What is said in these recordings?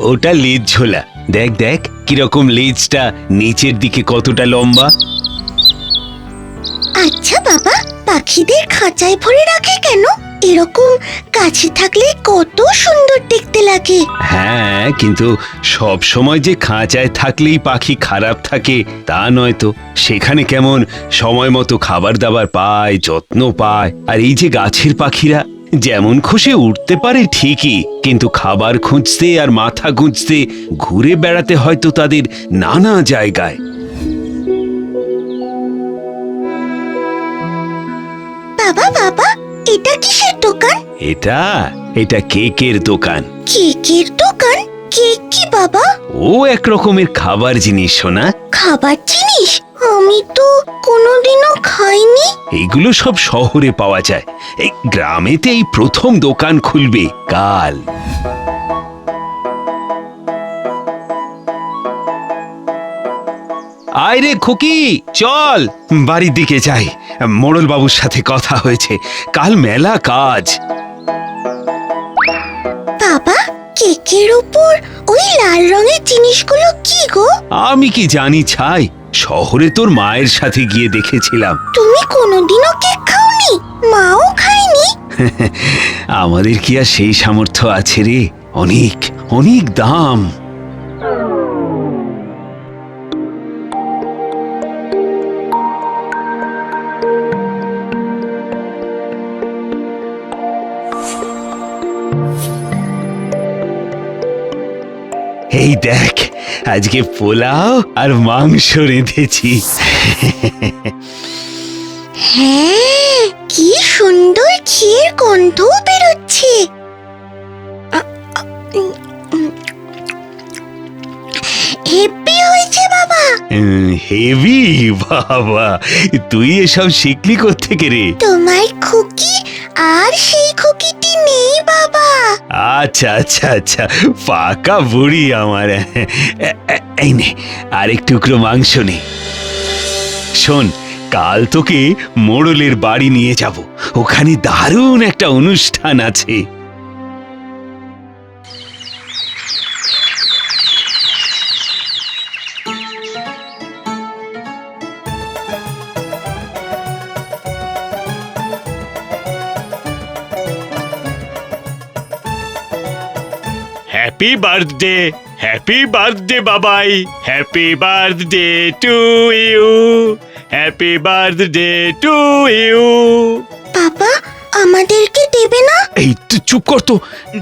ওটা লেজ ঝোলা। দেখ দেখ কীরকম লেজটা নিচের দিকে কতটা লম্বা। আচ্ছা বাবা পাখিদের খাঁচায় ভরে রাখে কেন? এরকম কাছে থাকলে কত সুন্দর দেখতে লাগে। হ্যাঁ কিন্তু সব সময় যে খাঁচায় থাকলেই পাখি খারাপ থাকে তা নয় তো। সেখানে কেমন সময় মতো খাবার দাবার পায় যত্ন পায়। আর এই যে গাছের পাখিরা যেমন খুশি উঠতে পারে ঠিকই কিন্তু খাবার খুঁজতে আর মাথা গুঁজতে ঘুরে বেড়াতে হয়তো তাদের নানা জায়গায়। বাবা বাবা এটা কিসের দোকান? এটা এটা কেকের দোকান। কেকের দোকান? কেক কি বাবা? ও এক রকমের খাবার জিনিস শোনা খাবার আমি তো কোনোদিনও খাইনি। এইগুলো সব শহরে পাওয়া যায়। এই গ্রামেতে এই প্রথম দোকান খুলবে কাল। আয় রে খুকি চল। বাড়ির দিকে যাই। মোড়ল বাবুর সাথে কথা হয়েছে। কাল মেলা কাজ। বাবা কেকের উপর ওই লাল রঙের জিনিসগুলো কি গো? আমি কি জানি ছাই? শহরে তোর মায়ের সাথে গিয়ে দেখেছিলাম। তুমি কোনোদিনও কেক খাওনি? মাও খায়নি? আমাদের কি আর সেই সামর্থ্য আছে রে? অনেক অনেক দাম। এই দেখ আজকে পোলাও আর মাংস রেঁধেছি। হ্যাঁ কি সুন্দর ক্ষীর গন্ধ বেরোচ্ছে। হেপি হয়েছে বাবা। হেভি বাবা। তুই এসব শিখলি থেকে রে? তোমার খুকি আর সেই খুকিটি নেই, বাবা। আচ্ছা আচ্ছা আচ্ছা পাকা বুড়ি আমার। এই নে আরেক টুকরো মাংস নে। শোন, কাল তোকে মোড়লের বাড়ি নিয়ে যাব। ওখানে দারুণ একটা অনুষ্ঠান আছে। Happy birthday happy birthday Babai happy birthday to you happy birthday to you বাবা আমাদেরকে দেবে না? এই তুই চুপ কর তো।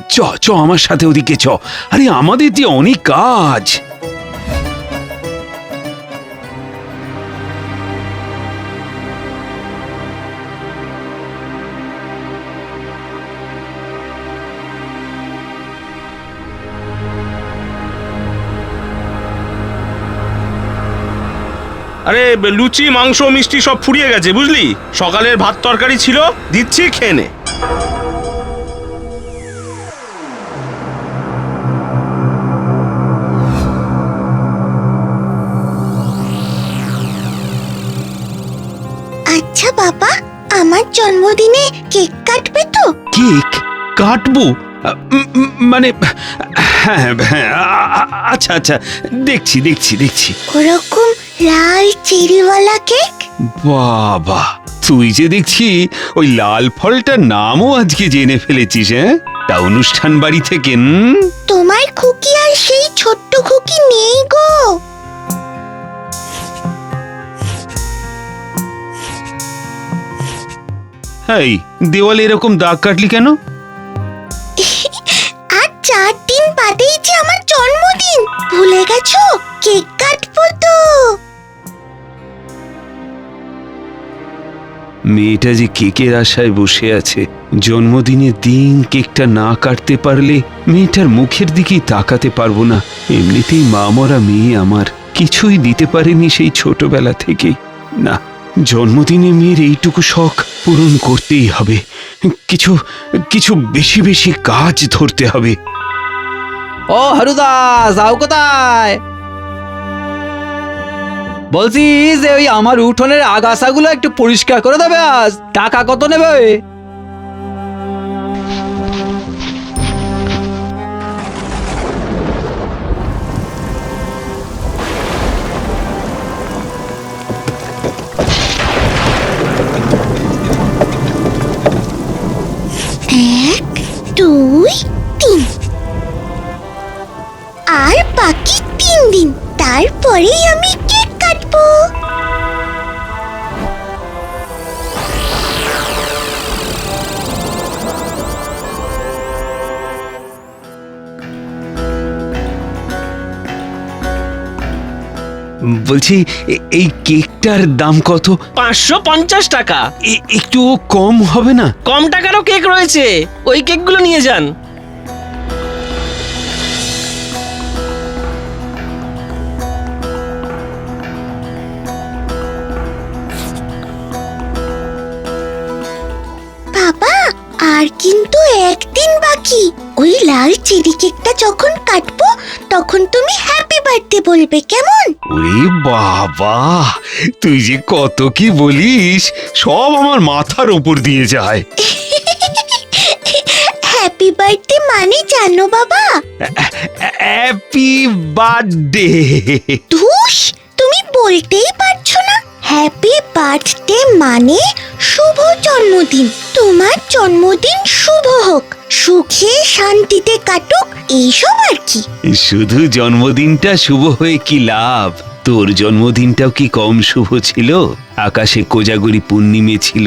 চ চ আমার সাথে ওদিকে চ। আরে আমাদের দিয়ে অনেক কাজ। আরে লুচি মাংস মিষ্টি সব ফুরিয়ে গেছে বুঝলি? সকালের ভাত তরকারি ছিল দিচ্ছি খেয়ে নে। আচ্ছা বাবা আমার জন্মদিনে কেক কাটবে তো? কেক কাটবো? মানে হ্যাঁ হ্যাঁ আ- আচ্ছা আচ্ছা দেখছি দেখছি দেখছি। ওরকম লাল চেরিওয়ালা কেক? বাবা তুই যে দেখছি ওই লাল ফলটার নামও আজকে জেনে ফেলেছিস হ্যাঁ? তা অনুষ্ঠান বাড়ি থেকে? তোমার খুকি আর সেই ছোট্ট খুকি নেই গো। এই দেওয়ালে এরকম দাগ কাটলি কেন? আর চার দিন বাদেই যে আমার জন্মদিন। ভুলে গেছো? কেক কাটবো তো। মেয়েটা যে কেকের আশায় বসে আছে, জন্মদিনের দিন কেকটা না কাটতে পারলে মেয়েটার মুখের দিকেই তাকাতে পারব না। এমনিতেই মা মরা মেয়ে আমার, কিছুই দিতে পারেনি সেই ছোটবেলা থেকেই না, জন্মদিনে মেয়ের এইটুকু শখ পূরণ করতেই হবে। কিছু কিছু বেশি বেশি কাজ ধরতে হবে। ও হরুদা, যাও কোথায়? বলছি যে ওই আমার উঠোনের আগাছাগুলো একটু পরিষ্কার করে দেবে আজ। টাকা কত নেবে? এক, দুই আর বাকি তিন দিন। তারপরেই আমি কেক বলছি এ- এই কেকটার দাম কত? পাঁচশো পঞ্চাশ টাকা। এ- একটু কম হবে না? কম টাকারও কেক রয়েছে। ওই কেকগুলো নিয়ে যান। একদিন বাকি। ওই লাল চেরি কেকটা যখন কাটবো তখন তুমি হ্যাপি বার্থডে বলবে কেমন? ওরে বাবা তুই যে কত কি বলিস সব আমার মাথার উপর দিয়ে যায়। হ্যাপি বার্থডে মানে জানো বাবা? হ্যাপি বার্থডে ধুস তুমি বলতেই পারছ না। হ্যাপি বার্থডে মানে শুভ জন্মদিন। তোমার জন্মদিন শুভ হোক। সুখে শান্তিতে কাটুক, এইসব আর কি। শুধু জন্মদিনটা শুভ হয়ে কি লাভ? তোর জন্মদিনটাও কি কম শুভ ছিল? আকাশে কোজাগরি পূর্ণিমে ছিল,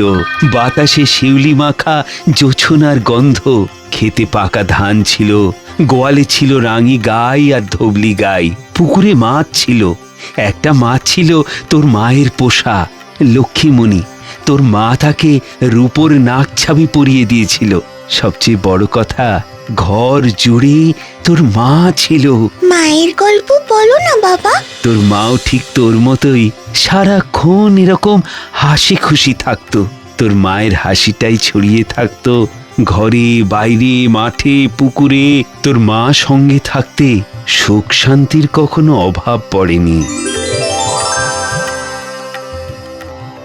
বাতাসে শিউলি মাখা জোছনার গন্ধ খেতে পাকা ধান ছিল, গোয়ালে ছিল রাঙি গাই আর ধবলি গাই, পুকুরে মাছ ছিল। একটা মাছ ছিল তোর মায়ের পোষা, লক্ষ্মীমণি। তোর মা তাকে রূপোর নাক ছাবি পরিয়ে দিয়েছিল। সবচেয়ে বড় কথা ঘর জুড়ে তোর মা ছিল। মায়ের গল্প বলো না বাবা। তোর মাও ঠিক তোর মতোই সারাক্ষণ এরকম হাসি খুশি থাকতো। তোর মায়ের হাসিটাই ছড়িয়ে থাকতো ঘরে বাইরে মাঠে পুকুরে। তোর মা সঙ্গে থাকতে সুখ শান্তির কখনো অভাব পড়েনি।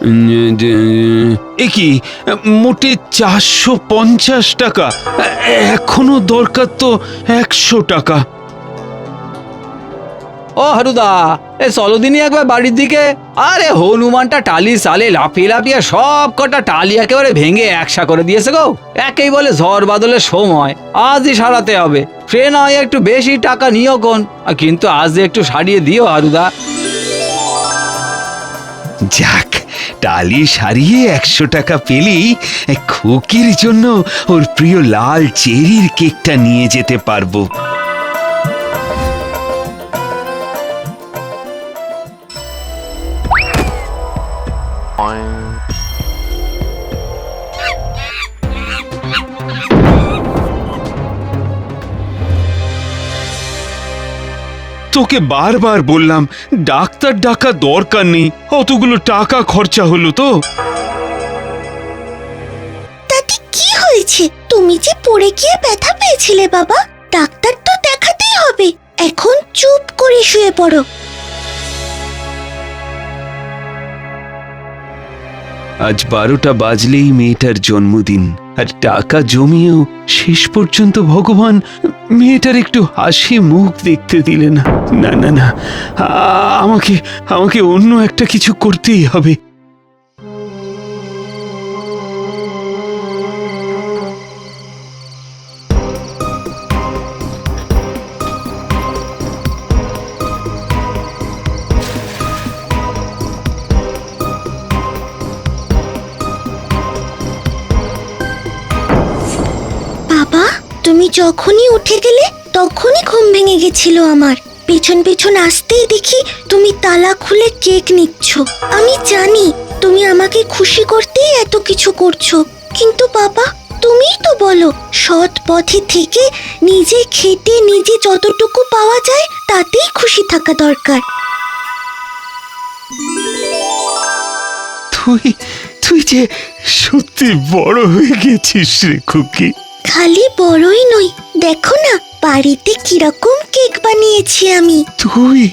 এ কি মোটে চারশো পঞ্চাশ টাকা। এখনও দরকার তো একশো টাকা। ও হারুদা এ চলো দিনই একবার বাড়ির দিকে। আরে হনুমানটা টালি সালে লাফিয়ে লাফিয়ে সব কটা টালি একেবারে ভেঙে একসা করে দিয়েছে গো। একেই বলে ঝড় বাদলের সময়। আজই সারাতে হবে। ট্রেন হয় একটু বেশি টাকা নিও কোন। কিন্তু আজ একটু সারিয়ে দিও হারুদা। যাক টালি সারিয়ে একশো টাকা পেলেই খুকির জন্য ওর প্রিয় লাল চেরির কেকটা নিয়ে যেতে পারব। তোকে বারবার বললাম, ডাক্তার ডাকা দরকার নেই, অতগুলো টাকা খরচা হলো তো। তাতে কি হয়েছে? তুমি যে পড়ে গিয়ে ব্যথা পেয়েছিলে বাবা, ডাক্তার তো দেখাতেই হবে। এখন চুপ করে শুয়ে পড়ো। আজ বারোটা বাজলেই মেয়েটার জন্মদিন। আর টাকা জমিয়েও শেষ পর্যন্ত ভগবান মেয়েটার একটু হাসি মুখ দেখতে দিলে না না না না আমাকে আমাকে অন্য একটা কিছু করতেই হবে। তুমি যখনই উঠে গেলে, তখনই ঘুম ভেঙে গেছিল আমার। পেছন পেছন আসতেই দেখি তুমি তালা খুলে কেক নিচ্ছ। আমি জানি তুমি আমাকে খুশি করতেই এত কিছু করছ, কিন্তু বাবা, তুমিই তো বলো, সৎ পথে থেকে নিজে খেটে নিজে যতটুকু পাওয়া যায়, তাতেই খুশি থাকা দরকার। তুই তুই যে সত্যি বড় হয়ে গেছিস রে খুকি। খালি বড়ই নই। দেখো না বাড়িতে কীরকম কেক বানিয়েছি আমি। তুই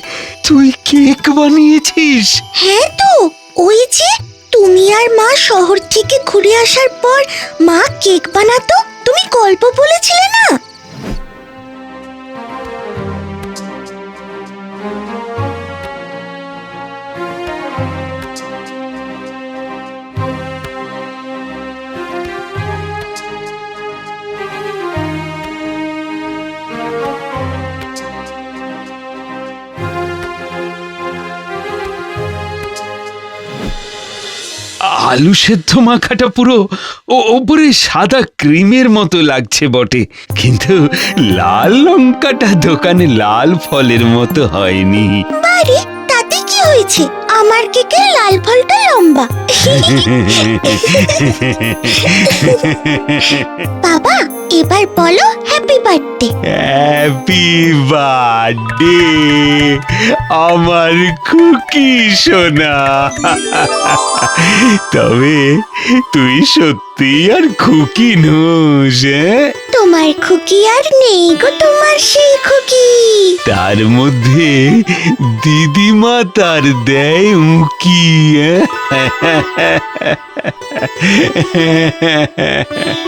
তুই কেক বানিয়েছিস? হ্যাঁ তো ওই যে তুমি আর মা শহর থেকে ঘুরে আসার পর মা কেক বানাতো? তুমি গল্প বলেছিলে না? আলু সেদ্ধ মাখাটা পুরো ও ওপরে সাদা ক্রিমের মতো লাগছে বটে। কিন্তু লাল লঙ্কাটা দোকানে লাল ফলের মতো হয়নি। তাতে কি হয়েছে? আমার কেকের লাল ফলটা লম্বা। বাবা এবার বলো হ্যাপি বার্থডে হ্যাপি বার্থডে আমার খুকি সোনা। তবে তুই সত্যি আর খুকি নোস হ্যাঁ? তোমার খুকি আর নেই গো তোমার সেই খুকি। তার মধ্যে দিদিমা তার দেয় sei o que é.